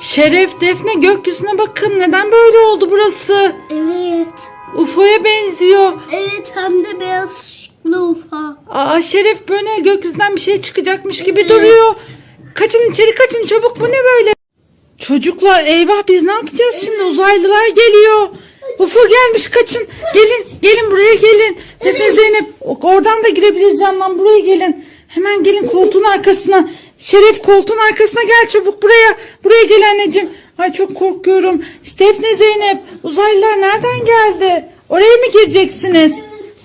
Şeref, Defne gökyüzüne bakın. Neden böyle oldu burası? Evet. UFO'ya benziyor. Evet hem de beyaz ışıklı ufa. Aa Şeref böyle gökyüzünden bir şey çıkacakmış gibi duruyor. Kaçın içeri kaçın çabuk bu ne böyle? Çocuklar eyvah biz ne yapacağız şimdi uzaylılar geliyor. UFO gelmiş kaçın. Gelin gelin buraya gelin. Defne Zeynep oradan da girebilir camdan buraya gelin. Hemen gelin koltuğun arkasına. Şeref koltuğun arkasına gel çabuk buraya. Buraya gel anneciğim. Ay çok korkuyorum. İşte Defne Zeynep uzaylılar nereden geldi? Oraya mı gireceksiniz?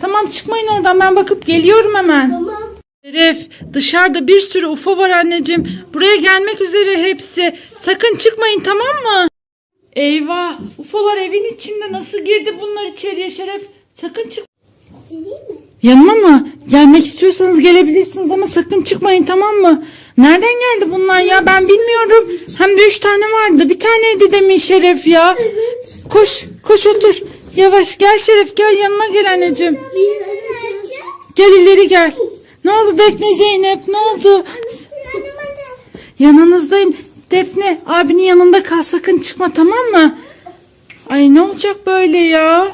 Tamam çıkmayın oradan ben bakıp geliyorum hemen. Tamam. Şeref dışarıda bir sürü UFO var anneciğim. Buraya gelmek üzere hepsi. Sakın çıkmayın tamam mı? Eyvah UFO'lar evin içinde nasıl girdi bunlar içeriye Şeref? Sakın çık. Yanıma mı? Gelmek istiyorsanız gelebilirsiniz ama sakın çıkmayın tamam mı? Nereden geldi bunlar ya ben bilmiyorum. Hem de üç tane vardı. Bir taneydi demin Şeref ya. Koş koş otur. Yavaş gel Şeref gel yanıma gel anneciğim. Gel ileri gel. Ne oldu Defne Zeynep ne oldu? Yanınızdayım. Defne abinin yanında kal sakın çıkma tamam mı? Ay ne olacak böyle ya?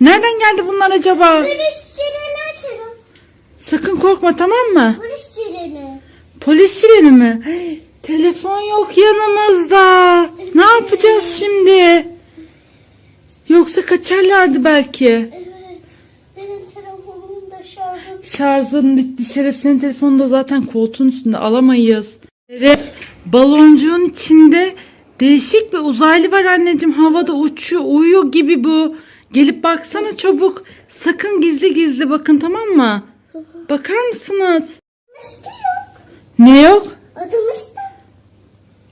Nereden geldi bunlar acaba? Sakın korkma tamam mı? Polis sireni mi? Hey, telefon yok yanımızda. Ne yapacağız şimdi? Yoksa kaçarlardı belki. Evet. Benim telefonum da şarjım. Şarjın bitti. Şeref senin telefonunu da zaten koltuğun üstünde alamayız. Şeref baloncuğun içinde değişik bir uzaylı var anneciğim. Havada uçuyor, uyuyor gibi bu. Gelip baksana çabuk. Sakın gizli gizli bakın tamam mı? Bakar mısınız? Ne yok? Adımız da.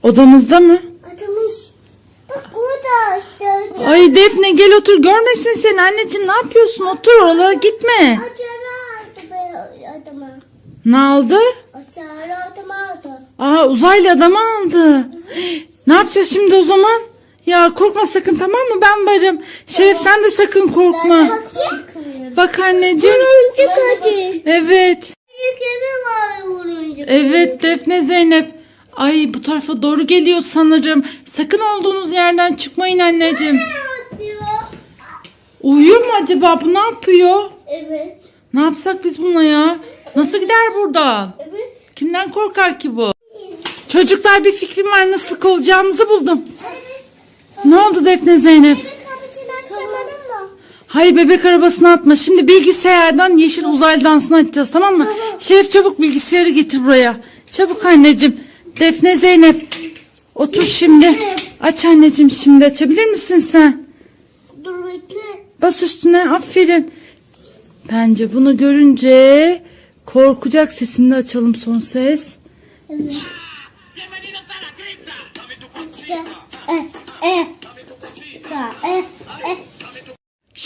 Odanızda mı? Adımız. Bak burada işte. Ay Defne gel otur görmesin seni anneciğim ne yapıyorsun otur oralara gitme. Acara aldı be adımı. Ne aldı? Acara adımı aldı. Aa uzaylı adamı aldı. Ne yapacağız şimdi o zaman? Ya korkma sakın tamam mı ben varım. Şeref sen de sakın korkma. Bak anneciğim. Oyuncak hadi. Evet. Büyük evi var. Evet Defne Zeynep. Ay bu tarafa doğru geliyor sanırım. Sakın olduğunuz yerden çıkmayın anneciğim. Uyuyor mu acaba bu ne yapıyor? Evet. Ne yapsak biz buna ya? Nasıl gider buradan? Evet. Kimden korkar ki bu? Çocuklar bir fikrim var nasıl kovacağımızı buldum. Evet. Ne oldu Defne Zeynep? Hayır bebek arabasına atma. Şimdi bilgisayardan yeşil uzaylı dansını açacağız tamam mı? Şerif çabuk bilgisayarı getir buraya. Çabuk anneciğim. Defne Zeynep. Otur şimdi. Aç anneciğim şimdi. Açabilir misin sen? Dur bekle. Bas üstüne. Aferin. Bence bunu görünce korkacak. Sesini de açalım son ses. E, e. E, e.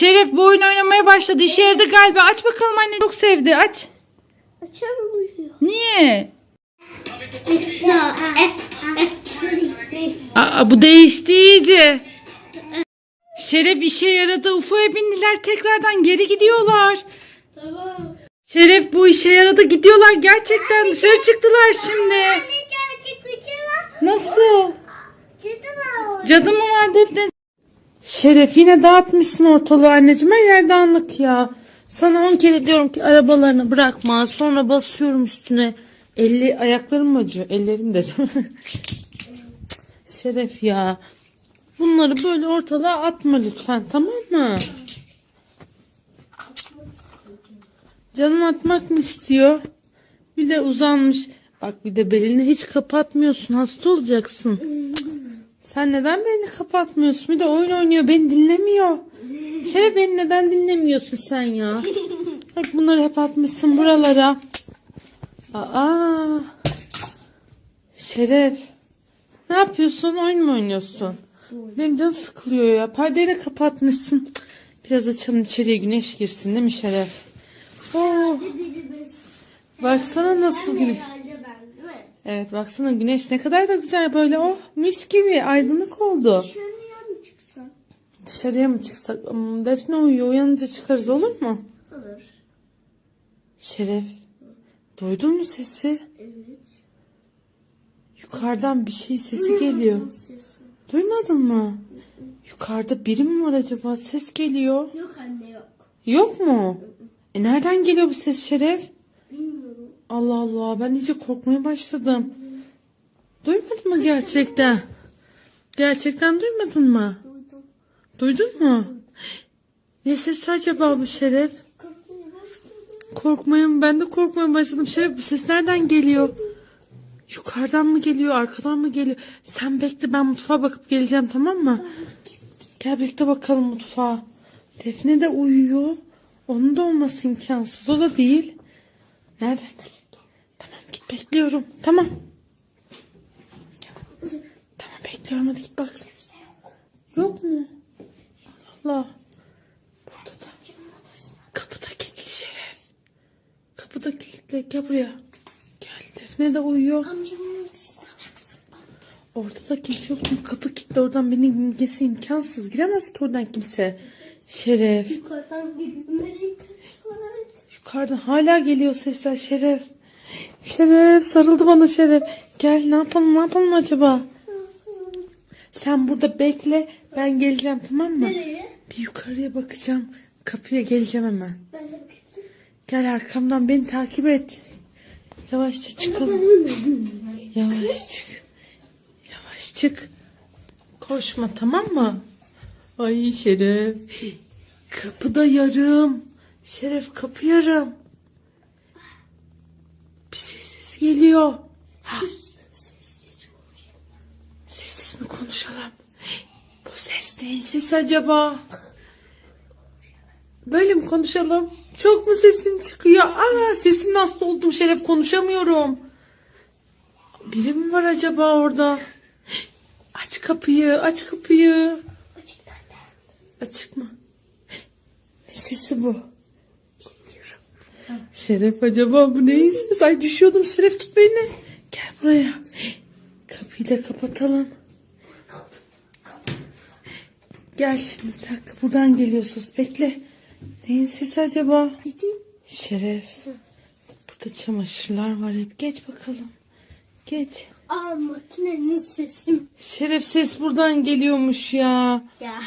Şeref bu oyun oynamaya başladı. İşe yaradı galiba. Aç bakalım anne. Çok sevdi. Aç. Açamıyor. Niye? Ekstra. Aa, bu değişti iyice. Şeref işe yaradı. UFO'ya bindiler. Tekrardan geri gidiyorlar. Tamam. Şeref bu işe yaradı. Gidiyorlar gerçekten. Dışarı çıktılar şimdi. Nasıl? Cadı mı var Defne? Şeref yine dağıtmışsın ortalığı anneciğim. Her yer dağınık ya. Sana on kere diyorum ki arabalarını bırakma. Sonra basıyorum üstüne. Elli, ayaklarım acıyor? Ellerim dedim. Şeref ya. Bunları böyle ortalığa atma lütfen tamam mı? Canım atmak mı istiyor? Bir de uzanmış. Bak bir de belini hiç kapatmıyorsun. Hasta olacaksın. Sen neden beni kapatmıyorsun? Bir de oyun oynuyor. Beni dinlemiyor. Şey beni neden dinlemiyorsun sen ya? Bak bunları hep atmışsın buralara. Aa. Şeref. Ne yapıyorsun? Oyun mu oynuyorsun? Benim canım sıkılıyor ya. Perdeyi de kapatmışsın. Biraz açalım içeriye güneş girsin değil mi Şeref? Oo. Baksana nasıl güneş. Herhalde ben değil mi? Evet baksana güneş ne kadar da güzel böyle oh mis gibi aydınlık oldu. Dışarıya mı çıksam? Dışarıya mı çıksak? Hmm, Defne uyuyor uyanınca çıkarız olur mu? Olur. Şeref duydun mu sesi? Evet. Yukarıdan bir şey sesi geliyor. Sesi. Duymadın mı? Yukarıda biri mi var acaba? Ses geliyor. Yok anne yok. Yok mu? E nereden geliyor bu ses Şeref? Allah Allah ben iyice korkmaya başladım. Duymadın mı gerçekten? Gerçekten duymadın mı? Duydun mu? Ne ses acaba bu Şeref? Korkmaya mı? Ben de korkmaya başladım. Şeref bu ses nereden geliyor? Yukarıdan mı geliyor? Arkadan mı geliyor? Sen bekle ben mutfağa bakıp geleceğim tamam mı? Gel birlikte bakalım mutfağa. Defne de uyuyor. Onun da olması imkansız. O da değil. Nereden geliyor? Bekliyorum. Tamam. Tamam bekliyorum hadi git bak. Yok mu? Allah. Burada da. Kapıda kilitli Şeref. Kapıda kilitli. Gel buraya. Gel Defne de uyuyor. Orada da kimse yok mu? Kapı kilitli. Oradan beni girmesi imkansız. Giremez ki oradan kimse. Şeref. yukarıdan? Yukarıdan hala geliyor sesler. Şeref. Şeref sarıldı bana Şeref. Gel ne yapalım ne yapalım acaba? Sen burada bekle. Ben geleceğim tamam mı? Nereye? Bir yukarıya bakacağım. Kapıya geleceğim hemen. Gel arkamdan beni takip et. Yavaşça çıkalım. Yavaş çık. Yavaş çık. Koşma tamam mı? Ay Şeref. Kapıda yarım. Şeref kapı yarım. Bir ses geliyor. Sessiz mi konuşalım? Bu ses neyin sesi acaba? Böyle mi konuşalım? Çok mu sesim çıkıyor? Aa sesim hasta oldum Şeref konuşamıyorum. Biri mi var acaba orada? Aç kapıyı, aç kapıyı. Açık mı? Ne sesi bu? Şeref acaba bu neyin sesi? Ay düşüyordum Şeref tut beni. Gel buraya. Kapıyı da kapatalım. Gel şimdi bir dakika buradan geliyorsunuz. Bekle. Neyin sesi acaba? Şeref. Burada çamaşırlar var hep. Geç bakalım. Geç. Aa makinenin sesim. Şeref ses buradan geliyormuş ya. Ya.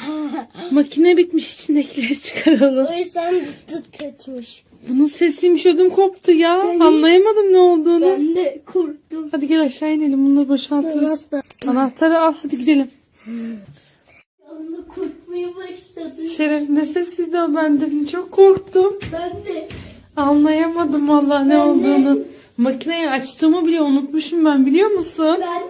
Makine bitmiş içindekileri çıkaralım. o yüzden dıt etmiş. Bunun sesiymiş ödüm koptu ya. Anlayamadım ne olduğunu. Ben de korktum. Hadi gel aşağı inelim bunları boşaltırız. Anahtar. Anahtarı al hadi gidelim. Korkmaya başladım. Şeref ne sesiydi o benden çok korktum. Ben de. Anlayamadım valla ne Ben de. olduğunu. Makineyi açtığımı bile unutmuşum ben biliyor musun? Ben de.